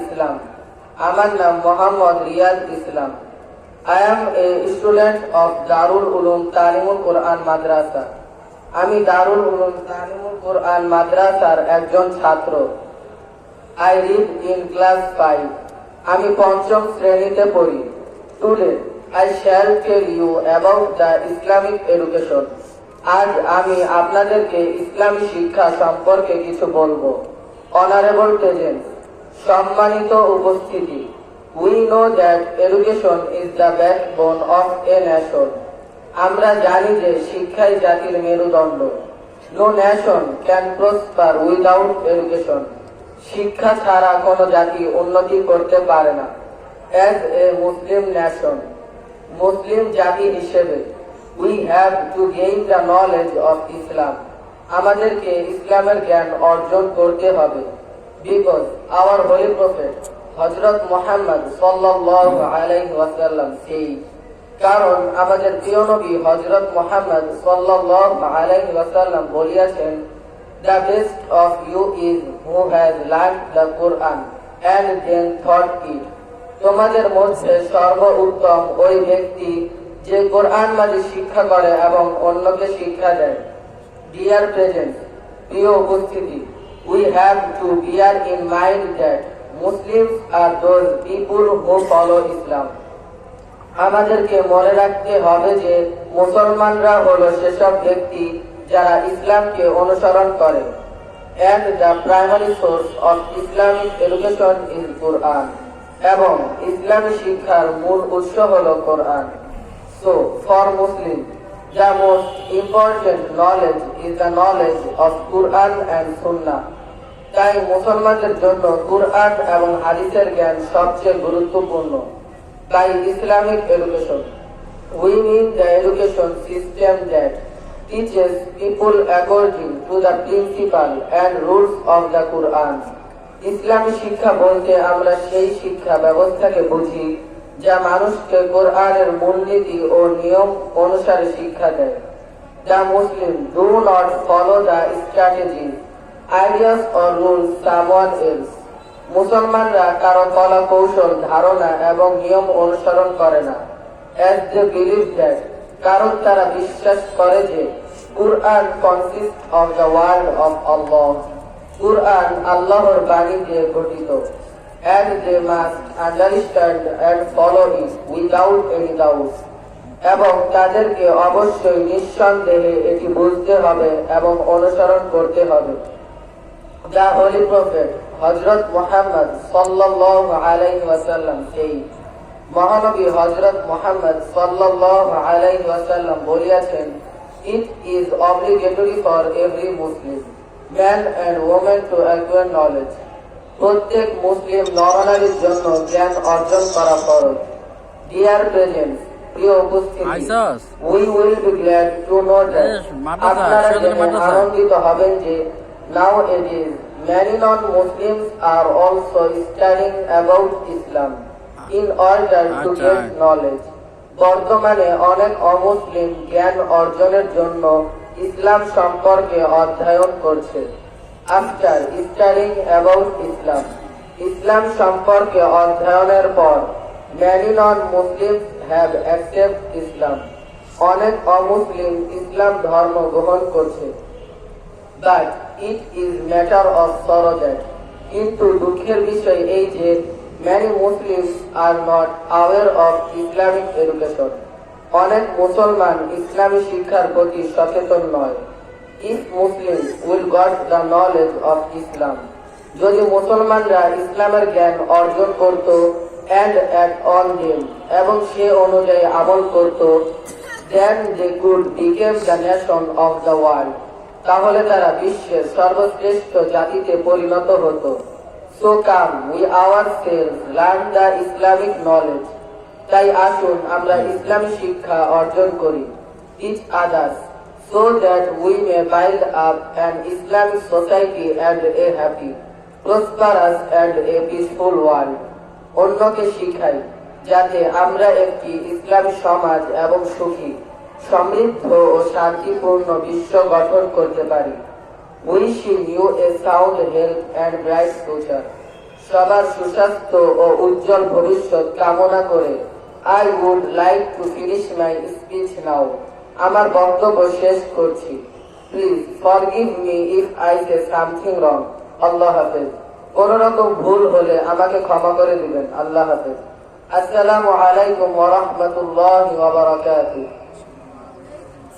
ইসলাম আমার নাম Mohammad Islam I am a student of Darul Uloom Talimul Quran madrasa আমি দারুল উলুম তালিমুল কোরআন মাদ্রাসার একজন ছাত্র। I read in class five আমি পঞ্চম শ্রেণীতে পড়ি। Today I shall tell you about the Islamic education আজ আমি আপনাদেরকে ইসলামী শিক্ষা সম্পর্কে কিছু বলব। অনারেবল প্রেজেন্ট সম্মানিত উপস্থিতি। We know that education is the backbone of a nation আমরা জানি যে শিক্ষাই জাতির মেরুদণ্ড। No nation can prosper without education শিক্ষা ছাড়া কোনো জাতি উন্নতি করতে পারে না। অ্যাজ এ মুসলিম ন্যাশন মুসলিম জাতি হিসেবে we have to gain the knowledge of Islam আমাদেরকে ইসলামের জ্ঞান অর্জন করতে হবে। বিকজ আওয়ার হোলি প্রফেট হজরত মোহাম্মদ সাল্লাল্লাহু আলাইহি ওয়াসাল্লাম সেই কারণ আমাদের প্রিয় নবী হজরত মোহাম্মদ সাল্লাল্লাহু আলাইহি ওয়াসাল্লাম বলিয়াছেন, The best of you is who has learned the Quran and then taught it. তোমাদের মধ্যে সর্ব উত্তম ওই ব্যক্তি যে কোরআন মাঝে শিক্ষা করে এবং অন্যকে শিক্ষা দেয় ডিয়ার প্রেজেন্ট প্রিয় উপস্থিতি we have to bear in mind that Muslims are those people who follow Islam আমাদেরকে মনে রাখতে হবে যে মুসলমানরা হলো সেসব ব্যক্তি যারা ইসলামকে অনুসরণ করে and the primary source of Islamic education is Quran এবং ইসলামী শিক্ষার মূল উৎস হলো কোরআন So, for Muslims, the most important knowledge is the knowledge of Quran and Sunnah. তাই মুসলমানদের জন্য কুরআন এবং হাদিসের জ্ঞান সবচেয়ে গুরুত্বপূর্ণ তাই Islamic education we mean the education system that teaches people according to the principle and rules of the Quran. ইসলামী শিক্ষা বলতে আমরা সেই শিক্ষা ব্যবস্থাকে বুঝি যা মানুষকে কোরআনের মূলনীতি ও নিয়ম অনুসারে শিক্ষা দেয় The Muslim do not follow the strategies, ideas or rules someone else. মুসলমানরা কারও কলা কৌশল ধারণা এবং নিয়ম অনুসরণ করে না। As they believe দ্যাট কারণ তারা বিশ্বাস করে যে, Quran consist of the word of Allah Quran আল্লাহর বাণী দিয়ে গঠিত। And they must understand and follow it without any doubt এবং তাদেরকে অবশ্যই নিঃসন্দেহে এটি বুঝতে হবে এবং অনুসরণ করতে হবে। দ্য হোলি প্রফেট হজরত মোহাম্মদ সাল্লাল্লাহু আলাইহি ওয়াসাল্লাম সেই মহানবী হজরত মোহাম্মদ ওয়াসাল্লাম বলিয়াছেন it is obligatory for every Muslim man and women to acquire knowledge প্রত্যেক মুসলিম নরনারীর জন্য জ্ঞান অর্জন করা ফরজ ডিয়ার প্রেজেন্ট প্রিয় উপস্থিতি? We will be glad to know that আপনারা। আনন্দিত হবেন যে is many non-Muslims are also studying about Islam in order to get knowledge. বর্তমানে অনেক অমুসলিম জ্ঞান অর্জনের জন্য ইসলাম সম্পর্কে অধ্যয়ন করছে। After studying about Islam Islam সম্পর্কে অধ্যয়নের পর many non Muslim have accept Islam অনেক অমুসলিম ইসলাম ধর্ম গ্রহণ করছে। But it is matter sorrow that কিন্তু দুঃখের বিষয় এই যে many Muslims are not aware of Islamic education অনেক মুসলমান ইসলামী শিক্ষার প্রতি সচেতন নয়। If Muslim will got the knowledge of Islam যদি মুসলমানরা ইসলামের জ্ঞান অর্জন করত অ্যান্ড অ্যাট অন দেম এবং সে অনুযায়ী আমল করত then they could become the nation of the world তাহলে তারা বিশ্বের সর্বশ্রেষ্ঠ জাতিতে পরিণত হতো। So come we our self learn the Islamic knowledge তাই আসুন, আমরা ইসলামী শিক্ষা অর্জন করি। Teach others so that we may build up an Islamic society and a happy prosperous and a peaceful world অন্যকে শিখাই, যাতে আমরা একটি ইসলামী সমাজ এবং সুখী। সমৃদ্ধ ও শান্তিপূর্ণ বিশ্ব গঠন করতে পারি। Wishing you a sound health and bright future. সবার সুস্বাস্থ্য ও উজ্জ্বল ভবিষ্যৎ কামনা করে I would like to finish my speech now. আমার বক্তব্য শেষ করছি। Please forgive me if I say something wrong. Allah হাফেজ। কোন রকম ভুল হলে আমাকে ক্ষমা করে দিবেন। আল্লাহ হাফেজ। আসসালামু আলাইকুম ওয়া রাহমাতুল্লাহি ওয়া বারাকাতুহু।